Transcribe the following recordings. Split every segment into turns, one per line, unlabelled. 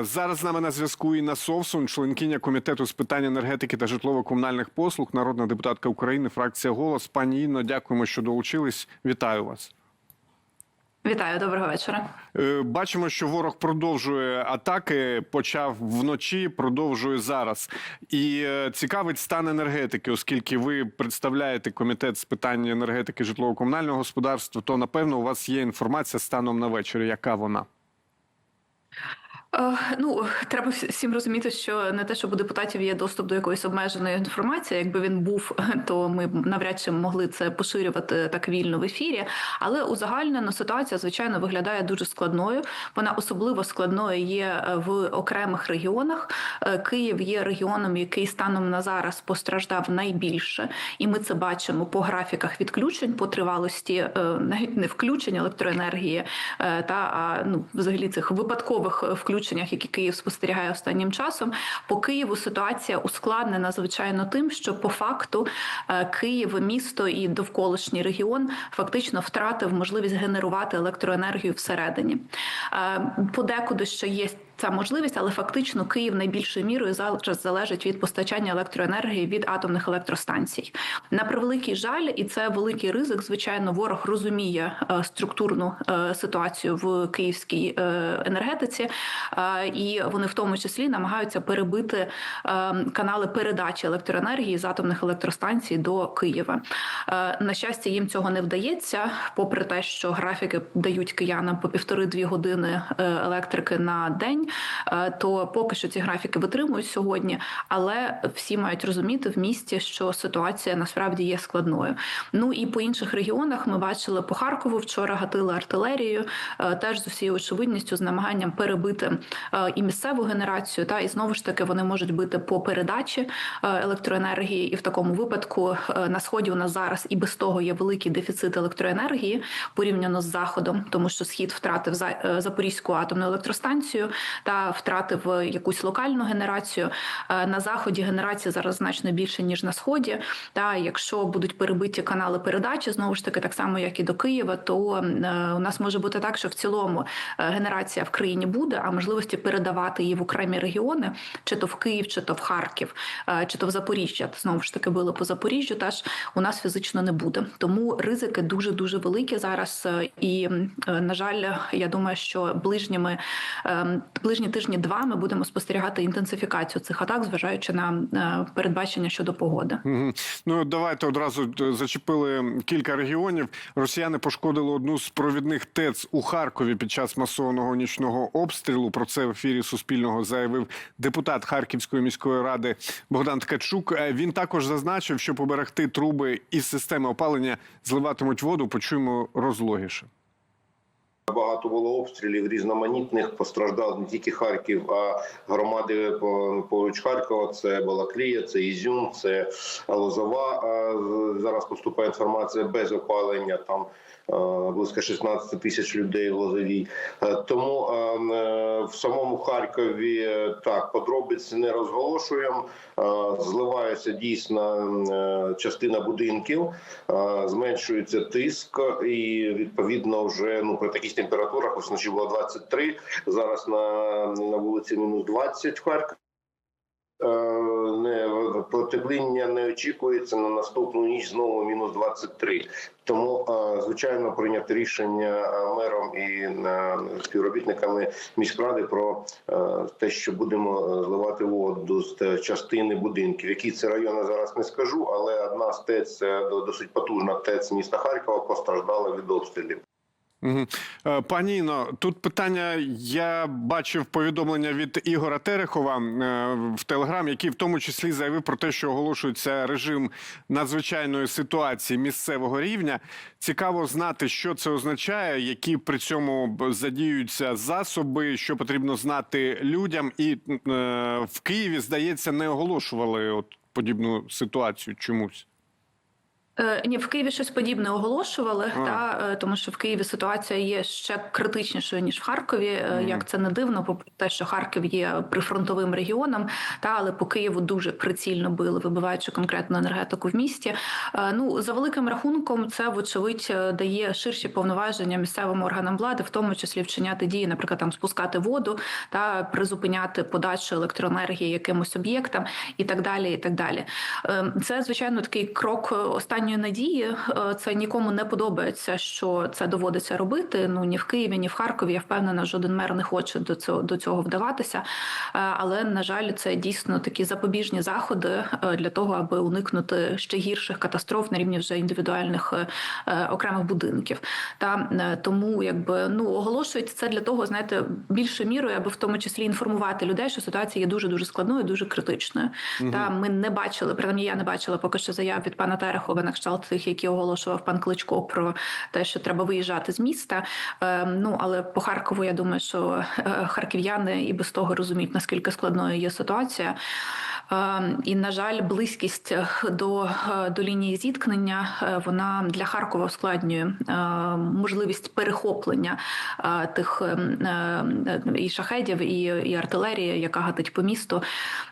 Зараз з нами на зв'язку Інна Совсун, членкиня комітету з питань енергетики та житлово-комунальних послуг, народна депутатка України, фракція голос. Пані Інно, дякуємо, що долучились. Вітаю вас.
Вітаю, доброго вечора.
Е, Бачимо, що ворог продовжує атаки. Почав вночі, продовжує зараз. І е, цікавить стан енергетики, оскільки ви представляєте комітет з питань енергетики житлово-комунального господарства. То напевно у вас є інформація станом на вечір. Яка вона?
Е, Ну, треба всім розуміти, що не те, щоб у депутатів є доступ до якоїсь обмеженої інформації. Якби він був, то ми навряд чи могли це поширювати так вільно в ефірі. Але узагальнено ситуація, звичайно, виглядає дуже складною. Вона особливо складною є е, в окремих регіонах. Е, Київ є регіоном, який станом на зараз постраждав найбільше, і ми це бачимо по графіках відключень, по тривалості навіть не включень електроенергії, та ну взагалі цих випадкових е, включеннях, які Київ спостерігає останнім часом. По Києву ситуація ускладнена звичайно тим, що по факту е, Київ, місто і довколишній регіон фактично втратив можливість генерувати електроенергію всередині. Е, Подекуди ще є. Ця можливість, але фактично Київ найбільшою мірою зараз залежить від постачання електроенергії від атомних електростанцій. На превеликий жаль, і це великий ризик. Звичайно, ворог розуміє е, структурну е, ситуацію в київській е, енергетиці, і вони в тому числі намагаються перебити канали передачі електроенергії з атомних електростанцій до Києва. На щастя, їм цього не вдається, попри те, що графіки дають киянам по півтори-дві години електрики на день. Е, То поки що ці графіки витримують сьогодні, але всі мають розуміти в місті, що ситуація насправді є складною. Ну і по інших регіонах ми бачили по Харкову вчора гатили артилерією, е, теж з усією очевидністю з намаганням перебити е, і місцеву генерацію. Та і знову ж таки вони можуть бити по передачі електроенергії, і в такому випадку на сході у нас зараз і без того є великий дефіцит електроенергії порівняно з заходом, тому що схід втратив За- Запорізьку атомну електростанцію та втратив е, якусь локальну генерацію. Е, На заході генерація зараз значно більше ніж на сході. Та якщо будуть перебиті канали передачі, знову ж таки, так само як і до Києва, то е, у нас може бути так, що в цілому генерація в країні буде, а можливості передавати її в окремі регіони, чи то в Київ, чи то в Харків, чи то в Запоріжжя. Знову ж таки били по Запоріжжю. Теж у нас фізично не буде. Тому ризики дуже дуже великі зараз. І на жаль, я думаю, що ближніми е, ближні тижні два ми будемо спостерігати інтенсифікацію цих атак, зважаючи на е, передбачення щодо погоди.
Ну давайте одразу е, зачепили кілька регіонів. Росіяни пошкодили одну з провідних ТЕЦ у Харкові під час масованого нічного обстрілу. Про це в ефірі Суспільного заявив депутат Харківської міської ради Богдан Ткачук. Е, Він також зазначив, що поберегти труби із системи опалення зливатимуть воду. Почуємо розлогіше.
Багато було обстрілів різноманітних. Постраждав не тільки Харків, а громади по- поруч Харкова. Це Балаклія, це Ізюм, це Лозова. Зараз поступає інформація без опалення. Там близько 16 тисяч людей в Лозовій. Е, Тому е, е, в самому Харкові е, так подробиць не розголошуємо. Е, Зливається дійсно е, частина будинків, е, зменшується тиск, і відповідно вже ну при таких температурах ось вночі було 23, зараз на, на вулиці мінус 20 в Харкові. Не потепління не очікується на наступну ніч знову мінус 23. Тому е, звичайно прийняти рішення е, мером і е, співробітниками міськради про те, що будемо зливати воду з частини будинків. Які це райони зараз не скажу, але одна з ТЕЦ досить потужна ТЕЦ міста Харкова постраждала від обстрілів.
Е, Пані Іно, тут питання. Я бачив повідомлення від Ігора Терехова е, в Телеграм, який в тому числі заявив про те, що оголошується режим надзвичайної ситуації місцевого рівня. Цікаво знати, що це означає, які при цьому задіюються засоби, що потрібно знати людям. І е, в Києві, здається, не оголошували от подібну ситуацію чомусь.
Е, Ні, в Києві щось подібне оголошували,
А.
та, е, тому що в Києві ситуація є ще критичнішою ніж в Харкові.
Мгм.
Як це не дивно, попри те, що Харків є прифронтовим регіоном, та але по Києву дуже прицільно били, вибиваючи конкретно енергетику в місті. Ну за великим рахунком, це вочевидь дає ширші повноваження місцевим органам влади, в тому числі вчиняти дії, наприклад, там спускати воду та призупиняти подачу електроенергії якимось об'єктам і так далі. І так далі. Е, Це звичайно такий крок останньої надії. Е, Це нікому не подобається, що це доводиться робити. Ну ні в Києві, ні в Харкові. Я впевнена, жоден мер не хоче до цього до цього вдаватися. Е, Але на жаль, це дійсно такі запобіжні заходи е, для того, аби уникнути ще гірших катастроф на рівні вже індивідуальних окремих будинків. Та тому, якби ну оголошують це для того, знаєте, більшою мірою, аби в тому числі інформувати людей, що ситуація є дуже дуже складною, дуже критичною. Та ми не бачили, принаймні я не бачила поки що заяв від пана Терехова на кшталт тих, які оголошував пан Кличко про те, що треба виїжджати з міста. Е, ну але по Харкову я думаю, що е, харків'яни і без того розуміють наскільки складною є ситуація. Е, І на жаль, близькість е, до, е, до лінії зіткнення вона для Харкова ускладнює можливість перехоплення тих е, е, і шахедів, і, і артилерії, яка гатить по місту.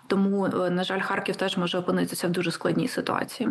Тому, на жаль, Харків теж може опинитися в дуже складній ситуації.